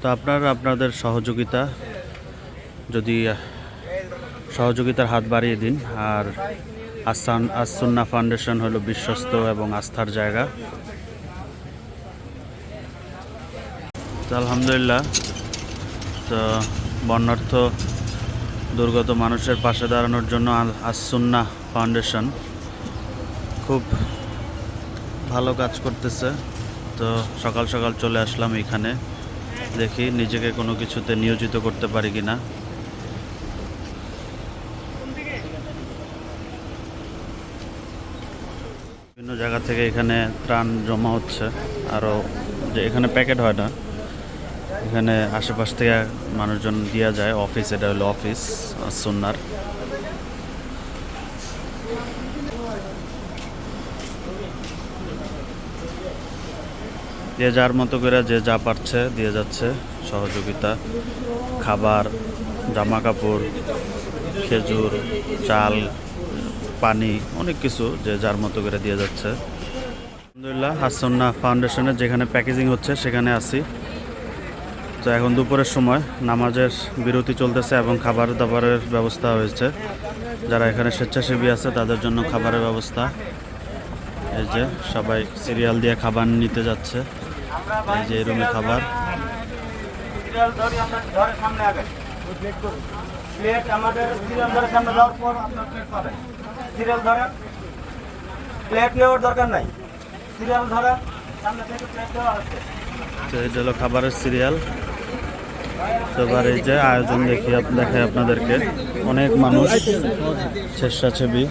তো আপনার, আপনাদের সহযোগিতা, যদি সহযোগিতার হাত বাড়িয়ে দিন। আর আসান, আসুন্না ফাউন্ডেশন হলো বিশ্বস্ত এবং আস্থার জায়গা। তো আলহামদুলিল্লাহ, তো বন্যার্থ দুর্গত মানুষের পাশে দাঁড়ানোর জন্য আল আসুন্না ফাউন্ডেশন খুব ভালো কাজ করতেছে। তো সকাল সকাল চলে আসলাম এখানে। দেখি, নিজেকে কোনো কিছুতে নিয়োজিত করতে পারি কিনা। বিভিন্ন জায়গা থেকে এখানে ত্রাণ জমা হচ্ছে, আরও যে এখানে প্যাকেট হয় না। এখানে আশেপাশ থেকে মানুষজন দেওয়া যায়, অফিস, এটা হলো অফিস, সুন্নার। যে যার মতো করে যে যা পারছে দিয়ে যাচ্ছে। সহযোগিতা, খাবার জামা কাপড় খেজুর, চাল, পানি, অনেক কিছু যে যার মতো করে দিয়ে যাচ্ছে। আলহামদুলিল্লাহ, হাসন্না ফাউন্ডেশনের যেখানে প্যাকেজিং হচ্ছে সেখানে আসি তো এখন দুপুরের সময় নামাজের বিরতি চলতেছে এবং খাবার দাবারের ব্যবস্থা হয়েছে। যারা এখানে স্বেচ্ছাসেবী আছে, তাদের জন্য খাবারের ব্যবস্থা। এই যে সবাই সিরিয়াল দিয়ে খাবার নিতে যাচ্ছে। এই যে রুমে খাবার। সিরিয়াল ধরে আমরা ধরে সামনে আগে। প্লেট আমাদের সিরিয়াল ধরে সামনে যাওয়ার পর আপনার প্লেট পাবেন। সিরিয়াল ধরে প্লেট নেওয়ার দরকার নাই। সিরিয়াল ধরে সামনে থেকে প্লেট দেওয়া হচ্ছে তো হলো খাবারের সিরিয়াল এবার এই যে আয়োজন দেখি দেখাই আপনাদেরকে। অনেক মানুষ স্বেচ্ছাসেবী।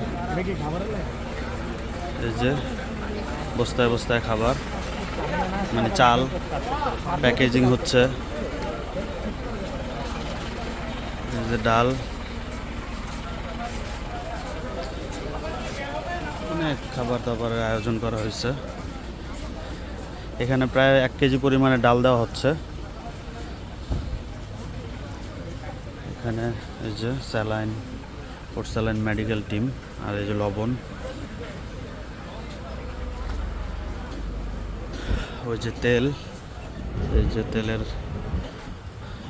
এই যে বস্তায় বস্তায় খাবার। মানে চাল প্যাকেজিং হচ্ছে। যে ডাল। অনেক খাবার দাবারের আয়োজন করা হয়েছে। এখানে প্রায় এক কেজি পরিমাণে ডাল দেওয়া হচ্ছে। এখানে এই যে saline, fort saline medical team আর এই যে লবণ। ওই যে তেল, এই যে তেলের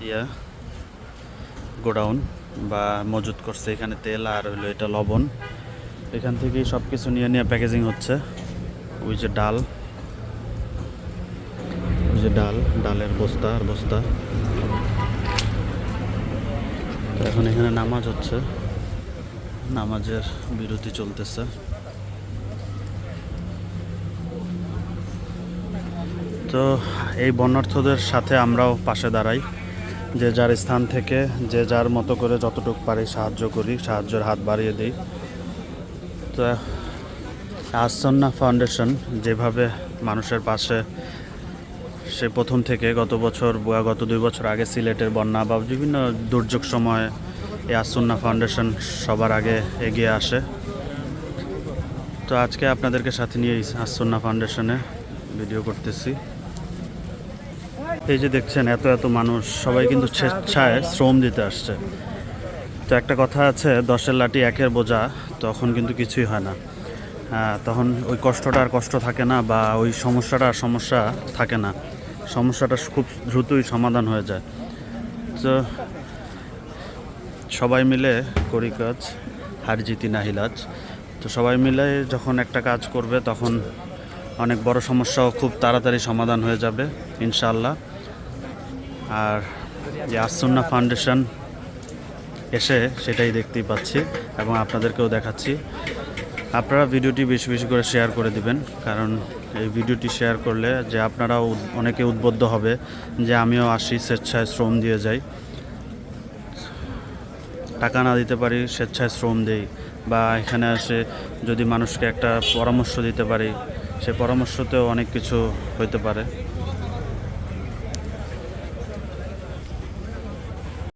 ইয়া, গোডাউন বা মজুত করছে এখানে তেল আর হইল এটা লবণ। এখান থেকেই সব কিছু নিয়ে নিয়ে প্যাকেজিং হচ্ছে। ওই যে ডাল, ওই যে ডাল, ডালের বস্তা আর বস্তা। এখন এখানে নামাজ হচ্ছে। নামাজের বিরতি চলতেছে। তো এই বন্যার্থদের সাথে আমরাও পাশে দাঁড়াই। যে যার স্থান থেকে, যে যার মতো করে যতটুকু পারি সাহায্য করি, সাহায্যের হাত বাড়িয়ে দিই। তো, আসন্না ফাউন্ডেশন যেভাবে মানুষের পাশে, সে প্রথম থেকে গত বছর, বা গত দুই বছর আগে সিলেটের বন্যা বা বিভিন্ন দুর্যোগ সময়ে এই আসন্না ফাউন্ডেশন সবার আগে এগিয়ে আসে। তো আজকে আপনাদেরকে সাথে নিয়ে আসন্না ফাউন্ডেশনে ভিডিও করতেছি। এই যে দেখছেন এত এত মানুষ সবাই কিন্তু স্বেচ্ছায় শ্রম দিতে আসছে। তো একটা কথা আছে দশের লাঠি একের বোঝা তখন কিন্তু কিছুই হয় না। তখন ওই কষ্টটা আর কষ্ট থাকে না বা ওই সমস্যাটা আর সমস্যা থাকে না। সমস্যাটা খুব দ্রুতই সমাধান হয়ে যায়। তো সবাই মিলে করি কাজ হার জিতি নাহিলাজ তো সবাই মিলে যখন একটা কাজ করবে তখন অনেক বড় সমস্যাও খুব তাড়াতাড়ি সমাধান হয়ে যাবে ইনশাআল্লাহ। আর যে আসন্না ফাউন্ডেশন এসে সেটাই দেখতেই পাচ্ছি এবং আপনাদেরকেও দেখাচ্ছি। আপনারা ভিডিওটি বেশি বেশি করে শেয়ার করে দিবেন, কারণ এই ভিডিওটি শেয়ার করলে যে আপনারাও অনেকে উদ্বুদ্ধ হবে যে আমিও আসি, স্বেচ্ছায় শ্রম দিয়ে যাই। টাকা না দিতে পারি, স্বেচ্ছায় শ্রম দেই বা এখানে এসে যদি মানুষকে একটা পরামর্শ দিতে পারি, সে পরামর্শতেও অনেক কিছু হইতে পারে।